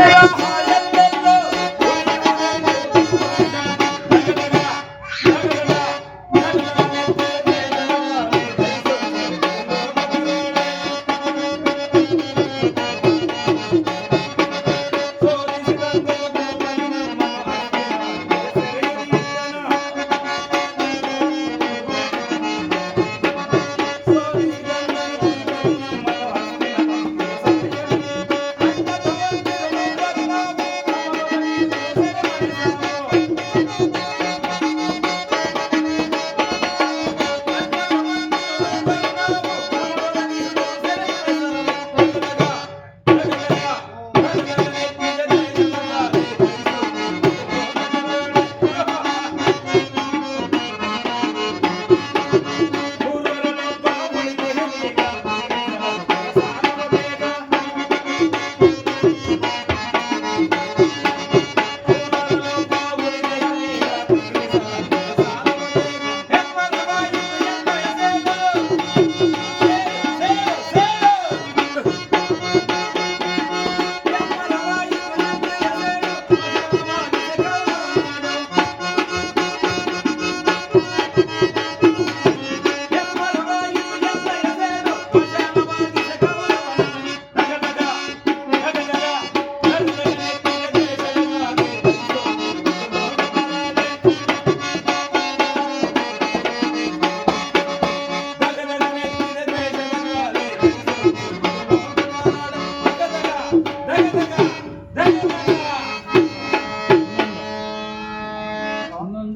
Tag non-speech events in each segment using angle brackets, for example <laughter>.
Yeah.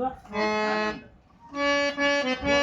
거야? 어, 아, 아.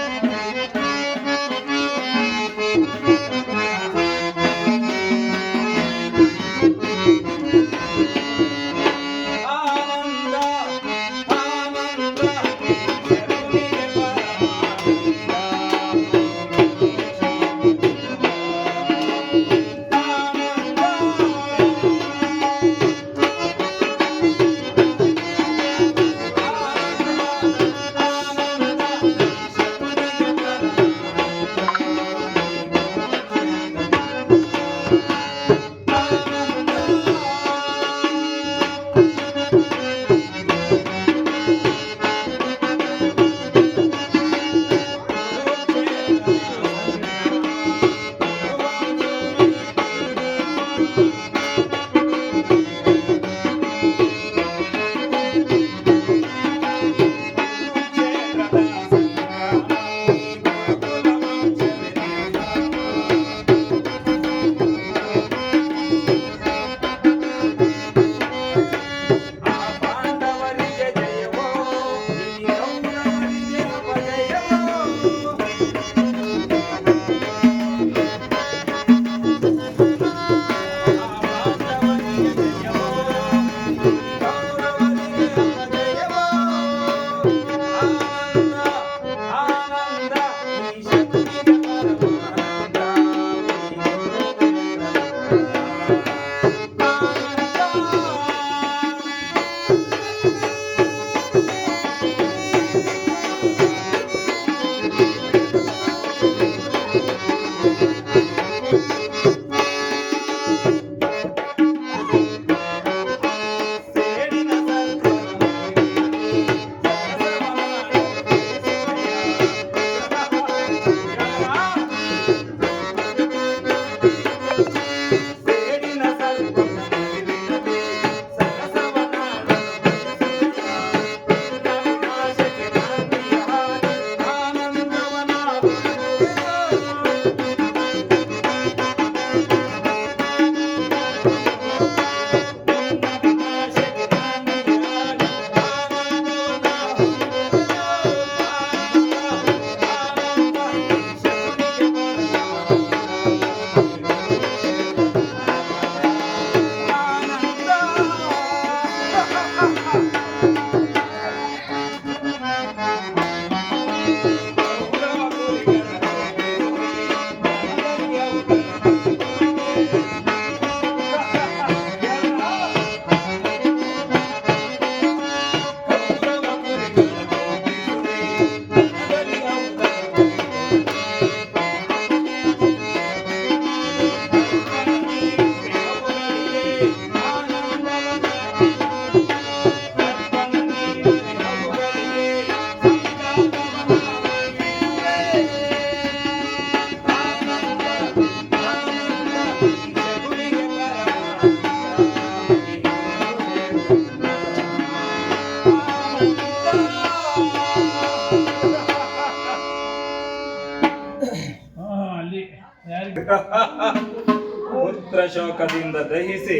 ಪುತ್ರ ಶೋಕದಿಂದ ದಹಿಸಿ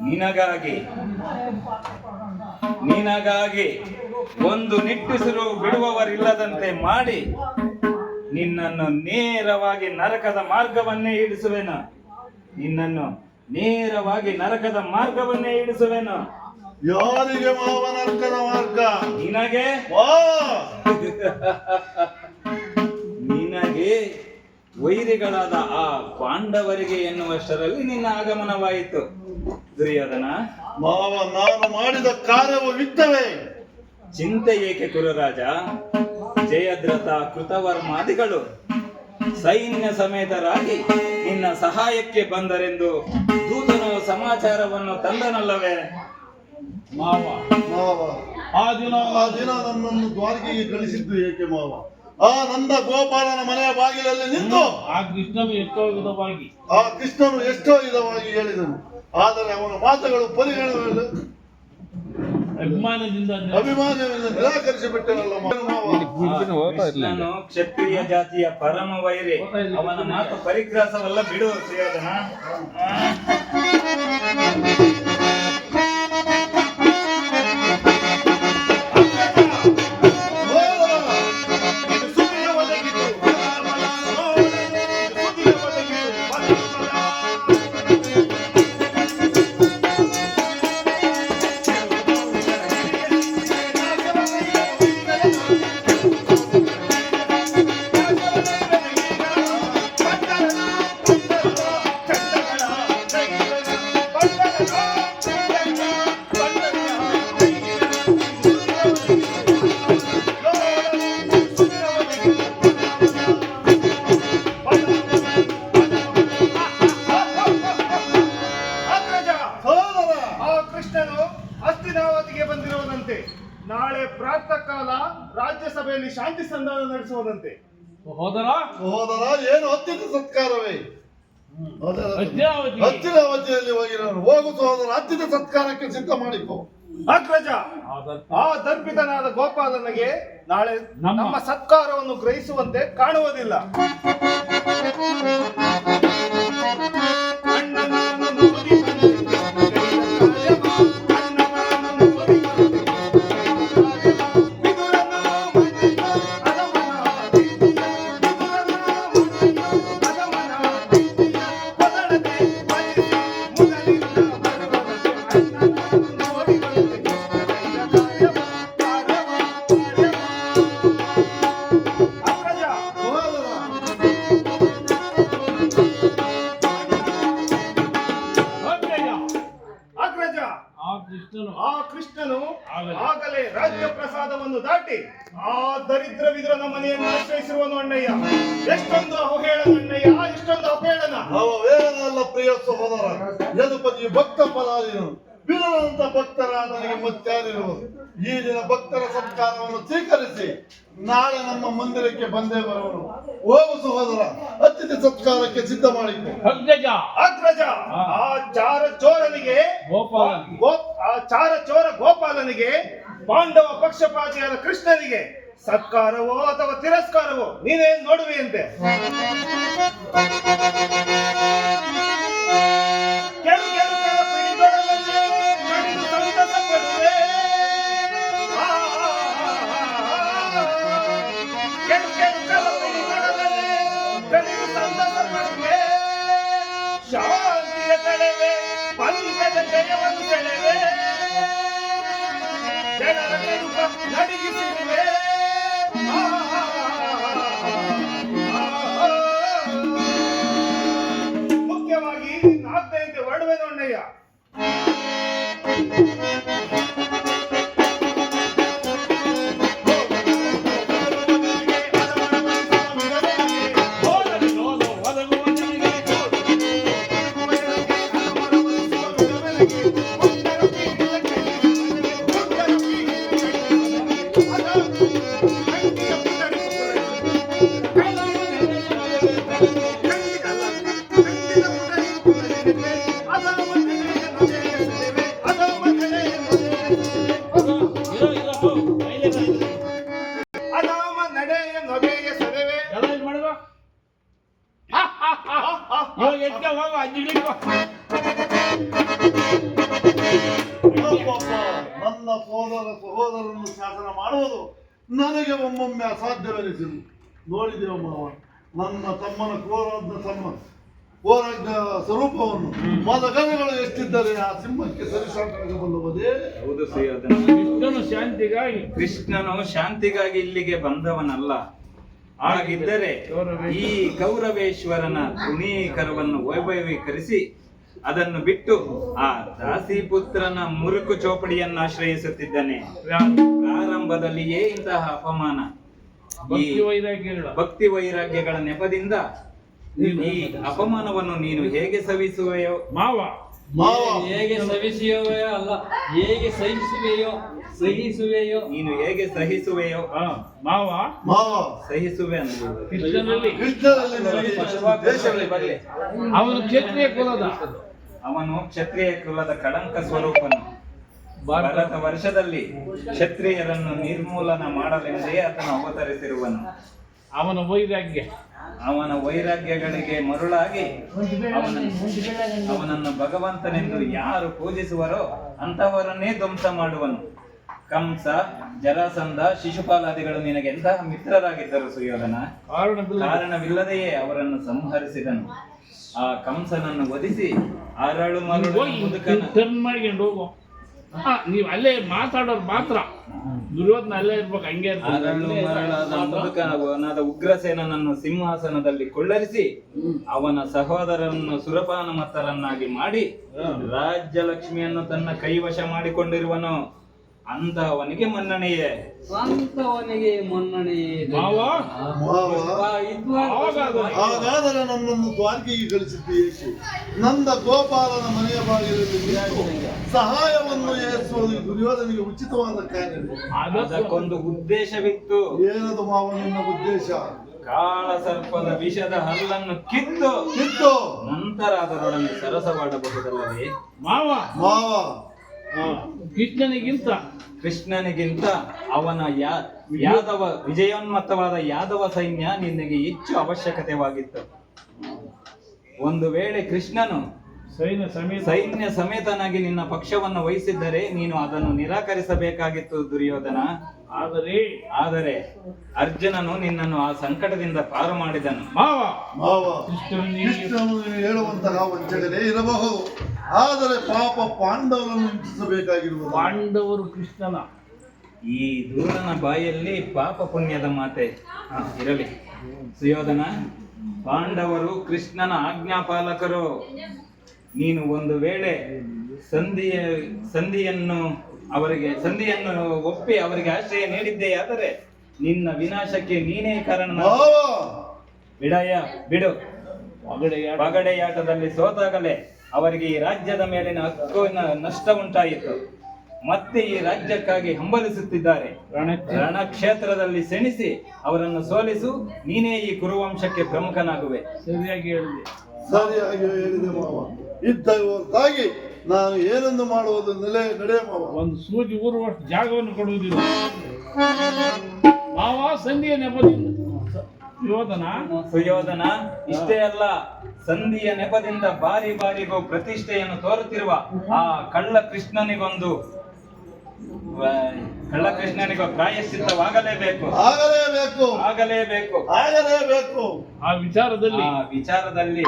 ನಿನಗಾಗಿ ನಿನಗಾಗಿ ಒಂದು ನಿಟ್ಟುಸಿರು ಬಿಡುವವರಿಲ್ಲದಂತೆ ಮಾಡಿ ನಿನ್ನನ್ನು ನೇರವಾಗಿ ನರಕದ ಮಾರ್ಗವನ್ನೇ ಇಡಿಸುವೆನು ನಿನ್ನನ್ನು ನೇರವಾಗಿ ನರಕದ ಮಾರ್ಗವನ್ನೇ ಇಡಿಸುವೆನು ಯಾರಿಗೆ ಮಾವ ನರ್ಕದ ಮಾರ್ಗ? ನಿನಗೆ? <laughs> ನಿನಗೆ ವೈರಿಗಳಾದ ಆ ಪಾಂಡವರಿಗೆ ಎನ್ನುವಷ್ಟರಲ್ಲಿ ನಿನ್ನ ಆಗಮನವಾಯಿತು. ದುರ್ಯೋಧನ ಮಾವ ನಾನು ಮಾಡಿದ ಕಾರ್ಯವು ವಿತ್ತವೆ ಚಿಂತೆ ಏಕೆ ಕುರುರಾಜ ಜಯದ್ರಥ ಕೃತವರ್ಮಾದಿಗಳು. ಸೈನ್ಯ ಸಮೇತರಾಗಿ ನಿನ್ನ ಸಹಾಯಕ್ಕೆ ಬಂದರೆಂದು ದೂತನು ಸಮಾಚಾರವನ್ನು ತಂದನಲ್ಲವೇ? ಮಾವ ಮಾವ ಆ ದಿನ ಆ ದಿನ ನನ್ನನ್ನು ದ್ವಾರಕೆಗೆ ಕಳಿಸಿದ್ದು ಏಕೆ ಮಾವ? ಆ ನಂದ ಗೋಪಾಲನ ಮನೆಯ ಬಾಗಿಲಲ್ಲಿ ನಿಂತು ಆ ಕೃಷ್ಣನು ಎಷ್ಟೋ ವಿಧವಾಗಿ. ಆ ಕೃಷ್ಣನು ಎಷ್ಟೋ ವಿಧವಾಗಿ ಹೇಳಿದನು. ಆದರೆ ಅವನ ಮಾತುಗಳು ಪರಿಗಣ ಅಭಿಮಾನದಿಂದ ಅಭಿಮಾನದಿಂದ ನಿರಾಕರಿಸಿ ಬಿಟ್ಟನಲ್ಲ ಕೃಷ್ಣನು ಕ್ಷತ್ರಿಯ ಜಾತಿಯ ಪರಮ ವೈರಿ. ಅವನ ಮಾತು ಪರಿಗ್ರಾಸವಲ್ಲ ಬಿಡು ದುರ್ಯೋಧನ ಸತ್ಕಾರಕ್ಕೆ ಸಿದ್ಧ ಮಾಡಿಕೊ. ಅಗ್ರಜ ಆ ದರ್ಪಿತನಾದ ಗೋಪಾಲನಿಗೆ ನಾಳೆ ನಮ್ಮ ಸತ್ಕಾರವನ್ನು ಗ್ರಹಿಸುವಂತೆ ಕಾಣುವುದಿಲ್ಲ. ಆಗಲೇ. ರಾಜ್ಯ ಪ್ರಸಾದವನ್ನು ದಾಟಿ ಆ ದರಿದ್ರ ವಿದುರನ ಮನೆಯನ್ನು ಆಶ್ರಯಿಸಿರುವನು ಅಣ್ಣಯ್ಯ. ಎಷ್ಟೊಂದು ಅವಹೇಳನ ಅಣ್ಣಯ್ಯ ಎಷ್ಟೊಂದು ಅವಹೇಳನ. ಅವ ವೇದನಲ್ಲ ಪ್ರಿಯ ಸಹೋದರ ಯದುಪತಿ ಭಕ್ತ ಪರಾಧೀನನು ಭಕ್ತರಾದ ಭಕ್ತರಾದನಿಗೆ ಮತ್ತಾರಿರುವುದು ಈ ದಿನ ಭಕ್ತರ ಸತ್ಕಾರವನ್ನು ಸ್ವೀಕರಿಸಿ ನಾಳೆ ನಮ್ಮ ಮಂದಿರಕ್ಕೆ ಬಂದೇ ಬರುವನು ಹೋಗು ಸಹೋದರ ಅತಿಥಿ ಸತ್ಕಾರಕ್ಕೆ ಸಿದ್ಧ ಮಾಡಿಕೊ. ಅಗ್ರಜ. ಅಗ್ರಜ ಆ ಚಾರ ಚೋರನಿಗೆ ಗೋಪಾಲ ಗೋ- ಆ ಚಾರ ಚೋರ ಗೋಪಾಲನಿಗೆ ಪಾಂಡವ ಪಕ್ಷಪಾತಿಯಾದ ಕೃಷ್ಣನಿಗೆ ಸತ್ಕಾರವೋ ಅಥವಾ ತಿರಸ್ಕಾರವೋ ನೀನೇನ್ ನೋಡುವೆಯಂತೆ ಶಾಂತಿಯ ಕೆಳುಕರ ಪಂಚದ ಜಯವನ್ನು ಸಂತಸ నడిగిసివే ಕೋರಾಜ್ಞ ಸ್ವರೂಪವನ್ನು ಮದಗನೆಗಳು ಎಷ್ಟಿದ್ದಾರೆ ಆ ಸಿಂಹಕ್ಕೆ ಹೌದು ಕೃಷ್ಣನು ಶಾಂತಿಗಾಗಿ. ಕೃಷ್ಣನು ಶಾಂತಿಗಾಗಿ ಇಲ್ಲಿಗೆ ಬಂದವನಲ್ಲ. ಹಾಗಿದ್ದರೆ ಈ ಕೌರವೇಶ್ವರನ ಋಣೀಕರವನ್ನು ವೈಭವೀಕರಿಸಿ ಅದನ್ನು ಬಿಟ್ಟು ಆ ದಾಸಿ ಪುತ್ರನ ಮುರುಕು ಚೋಪಡಿಯನ್ನು ಆಶ್ರಯಿಸುತ್ತಿದ್ದಾನೆ. ಪ್ರಾರಂಭದಲ್ಲಿಯೇ ಇಂತಹ ಅಪಮಾನ. ಭಕ್ತಿ ವೈರಾಗ್ಯಗಳ ನೆಪದಿಂದ ಈ ಅಪಮಾನವನ್ನು ನೀನು ಹೇಗೆ ಸವಿಸುವೆಯೋ? ಮಾವ. ಮಾವ. ಹೇಗೆ ಸವಿಸುವೆಯೋ ಅಲ್ಲ ಹೇಗೆ ಸಹಿಸುವೆಯೋ ಸಹಿಸುವೆಯೋ. ನೀನು ಹೇಗೆ ಸಹಿಸುವೆಯೋ? ಆ, ಮಾವ. ಮಾವ. ಸಹಿಸುವೆ ನನಗೆ ಅವನು ಕ್ಷತ್ರಿಯ ಕುಲದ. ಅವನು ಕ್ಷತ್ರಿಯ ಕುಲದ ಕಳಂಕ ಸ್ವರೂಪನು. ಭಾರತ ಭಾರತ ವರ್ಷದಲ್ಲಿ ಕ್ಷತ್ರಿಯರನ್ನು ನಿರ್ಮೂಲನ ಮಾಡಲೆಂದೇ ಆತನು ಅವತರಿಸಿರುವನು. ಅವನ ವೈರಾಗ್ಯ ಅವನ ವೈರಾಗ್ಯಗಳಿಗೆ ಮರುಳಾಗಿ ಅವನನ್ನು ಭಗವಂತನೆಂದು ಯಾರು ಪೂಜಿಸುವರೋ ಅಂತಹವರನ್ನೇ ಧ್ವಂಸ ಮಾಡುವನು. ಕಂಸ ಜರಾಸಂಧ ಶಿಶುಪಾಲಾದಿಗಳು ನಿನಗೆ ಎಂತಹ ಮಿತ್ರರಾಗಿದ್ದರು ಸುಯೋಧನ? ಕಾರಣವಿಲ್ಲದೆಯೇ ಅವರನ್ನು ಸಂಹರಿಸಿದನು. ಆ ಕಂಸನನ್ನು ವಧಿಸಿ ಅರಳು ಮರಳು ಹಾ ನೀವು ಅಲ್ಲೇ ಮಾತಾಡೋರು ಮಾತ್ರ. ದುರ್ಯೋಧನ ಅಲ್ಲೇ ಇರ್ಬೇಕು ಹಂಗೆ ಮುದುಕನಾದ ಉಗ್ರಸೇನನನ್ನು ಸಿಂಹಾಸನದಲ್ಲಿ ಕೊಳ್ಳರಿಸಿ ಅವನ ಸಹೋದರನನ್ನು ಸುರಪಾನ ಮತ್ತರನ್ನಾಗಿ ಮಾಡಿ ರಾಜ್ಯ ಲಕ್ಷ್ಮಿಯನ್ನು ತನ್ನ ಕೈವಶ ಮಾಡಿಕೊಂಡಿರುವನು. ಅಂತಹವನಿಗೆ ಮನ್ನಣೆಯೇ. ಸ್ವಂತವನಿಗೆ ಮನ್ನಣೆಯೇ. ಮಾವ? ಹಾಗಾದರೆ ನನ್ನನ್ನು ದ್ವಾರಕೆಗೆ ಕಳಿಸಿದ್ದು ಏಕೆ? ನಂದ ಗೋಪಾಲನ ಮನೆಯ ಬಾಗಿಲಲ್ಲಿ ನಿಂತು ಸಹಾಯವನ್ನು ಏರಿಸುವುದು ದುರ್ಯೋಧನಿಗೆ ಉಚಿತವಾದ ಕಾರ್ಯ. ಅದಕ್ಕೊಂದು ಉದ್ದೇಶವಿತ್ತು. ಏನದು ಮಾವ ನಿನ್ನ ಉದ್ದೇಶ? ಕಾಳ ಸರ್ಪದ ವಿಷದ ಹಲ್ಲನ್ನು ಕಿತ್ತು. ಕಿತ್ತು. ನಂತರ ಅದರೊಡನೆ ಸರಸವಾಡಬಹುದಲ್ಲವೇ? ಮಾವ ಮಾವ. ಕೃಷ್ಣನಿಗಿಂತ. ಕೃಷ್ಣನಿಗಿಂತ ಅವನ ಯಾ- ಯಾದವ ವಿಜಯೋನ್ಮತ್ತವಾದ ಯಾದವ ಸೈನ್ಯ ನಿನಗೆ ಹೆಚ್ಚು ಅವಶ್ಯಕತೆವಾಗಿತ್ತು. ಒಂದು ವೇಳೆ ಕೃಷ್ಣನು ಸೈನ್ಯ ಸಮೇತ ಸೈನ್ಯ ಸಮೇತನಾಗಿ ನಿನ್ನ ಪಕ್ಷವನ್ನು ವಹಿಸಿದ್ದರೆ ನೀನು ಅದನ್ನು ನಿರಾಕರಿಸಬೇಕಾಗಿತ್ತು ದುರ್ಯೋಧನ. ಆದರೆ ಆದರೆ ಅರ್ಜುನನು ನಿನ್ನನ್ನು ಆ ಸಂಕಟದಿಂದ ಪಾರು ಮಾಡಿದನು. ಮಾವ. ಮಾವ. ಕೃಷ್ಣನು ಹೇಳುವಂತಹ ವಂಚಕನೇ ಇರಬಹುದು. ಆದರೆ ಪಾಪ ಪಾಂಡವರನ್ನು ಹಿಂಸಿಸಬೇಕಾಗಿರುವುದು. ಪಾಂಡವರು ಕೃಷ್ಣನ. ಈ ದೂರನ ಬಾಯಲ್ಲಿ ಪಾಪ ಪುಣ್ಯದ ಮಾತೆ ಹ, ಇರಲಿ. ಸುಯೋಧನ ಪಾಂಡವರು ಕೃಷ್ಣನ ಆಜ್ಞಾಪಾಲಕರು. ನೀನು ಒಂದು ವೇಳೆ ಸಂಧಿಯ ಸಂಧಿಯನ್ನು ಅವರಿಗೆ ಸಂಧಿಯನ್ನು ಒಪ್ಪಿ ಅವರಿಗೆ ಆಶ್ರಯ ನೀಡಿದ್ದೆಯಾದರೆ ನಿನ್ನ ವಿನಾಶಕ್ಕೆ ನೀನೇ ಕಾರಣ ಬಿಡಯ್ಯ ಬಿಡು. ಬಗಡೆಯಾಟದಲ್ಲಿ ಸೋತಾಗಲೇ ಅವರಿಗೆ ಈ ರಾಜ್ಯದ ಮೇಲಿನ ಹಕ್ಕಿನ ನಷ್ಟ ಉಂಟಾಯಿತು. ಮತ್ತೆ ಈ ರಾಜ್ಯಕ್ಕಾಗಿ ಹಂಬಲಿಸುತ್ತಿದ್ದಾರೆ. ರಣಕ್ಷೇತ್ರದಲ್ಲಿ ಸೆಣಿಸಿ ಅವರನ್ನು ಸೋಲಿಸು. ನೀನೇ ಈ ಕುರುವಂಶಕ್ಕೆ ಪ್ರಮುಖನಾಗುವೆ. ಸರಿಯಾಗಿ ಹೇಳಿದೆ. ಸರಿಯಾಗಿ ಹೇಳಿದೆ ನಾನು ಏನನ್ನು ಮಾಡುವುದು ನೆಲೆ ನಡೆಯ ಮಾವ. ಒಂದು ಸೂಜಿ ಊರುವಷ್ಟು ಜಾಗವನ್ನು ಕೊಡುವುದಿಲ್ಲ. ಮಾವ ಸಂಧಿಯ ನೆಪದಿಂದ. ಯೋಧನ? ಸುಯೋಧನ ಇಷ್ಟೇ ಅಲ್ಲ ಸಂಧಿಯ ನೆಪದಿಂದ ಬಾರಿ ಬಾರಿಗೂ ಪ್ರತಿಷ್ಠೆಯನ್ನು ತೋರುತ್ತಿರುವ ಆ ಕಳ್ಳ ಕೃಷ್ಣನಿಗೊಂದು ಕಳ್ಳ ಕೃಷ್ಣನಿಗೆ ಪ್ರಾಯಶ್ಚಿತ್ತವಾಗಲೇಬೇಕು. ಆಗಲೇಬೇಕು. ಆಗಲೇಬೇಕು. ಆಗಲೇಬೇಕು. ಆ ವಿಚಾರದಲ್ಲಿ ಆ ವಿಚಾರದಲ್ಲಿ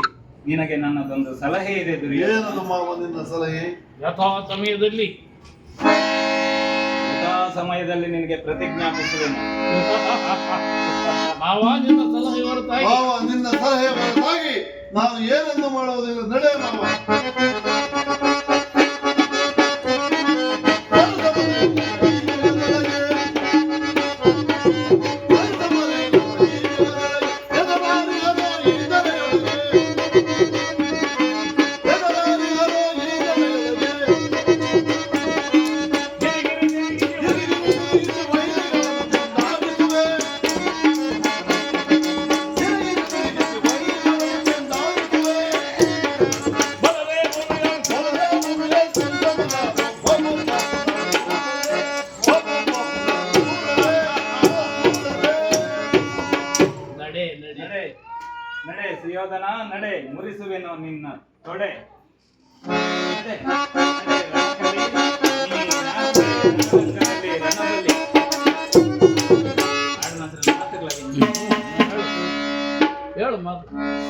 ನಿನಗೆ ನನ್ನದೊಂದು ಸಲಹೆ ಇದೆ ದುರ್ಯೋಧನ ಏನದು ಮಾವ ನಿನ್ನ ಸಲಹೆ? ಯಥಾ ಸಮಯದಲ್ಲಿ ಯಥಾ ಸಮಯದಲ್ಲಿ ನಿನಗೆ ಪ್ರತಿಜ್ಞಾಪಿಸುವೆನು. <laughs> ಮಾವ ನಿನ್ನ ಸಲಹೆ ಹೊರತಾಗಿ. ಮಾವ ನಿನ್ನ ಸಲಹೆ ಹೊರತಾಗಿ ನಾನು ಏನನ್ನು ಮಾಡುವುದಿಲ್ಲ. ನಡೆ ಮಾವ.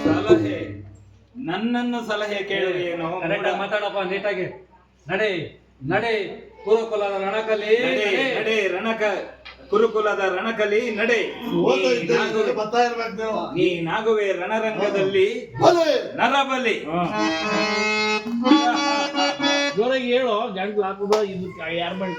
ಸಲಹೆ. ನನ್ನನ್ನು ಸಲಹೆ ಕರೆಕ್ಟಾಗಿ ಮಾತಾಡಪ್ಪ ನೀಟಾಗಿ. ನಡೆ ನಡೆ ಕುರುಕುಲದ ರಣಕಲಿ ನಡೆ ನಡೆ. ರಣಕ ಕುರುಕುಲದ ರಣಕಲಿ ನಡೆ. ಈ ನಾಗುವೆ ನೀನಾಗುವೆ- ರಣರಂಗದಲ್ಲಿ ಬಲೆ. ನರಬಲಿ. ಜೋರಾಗಿ ಹೇಳು ಗಂಟ್ಲು ಹಾಕುದ ಇದು ಯಾರ ಮಾಡಿ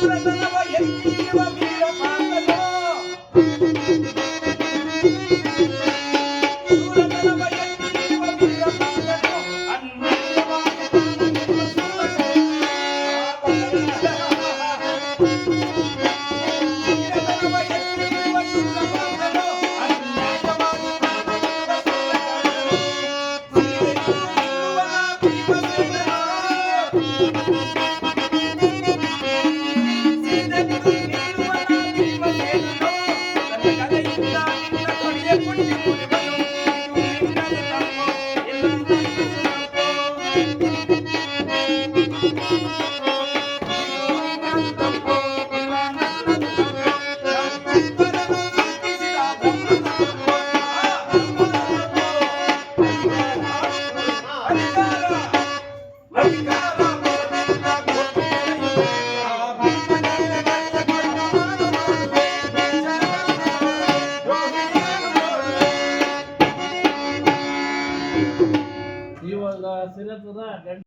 Thank you. Gracias.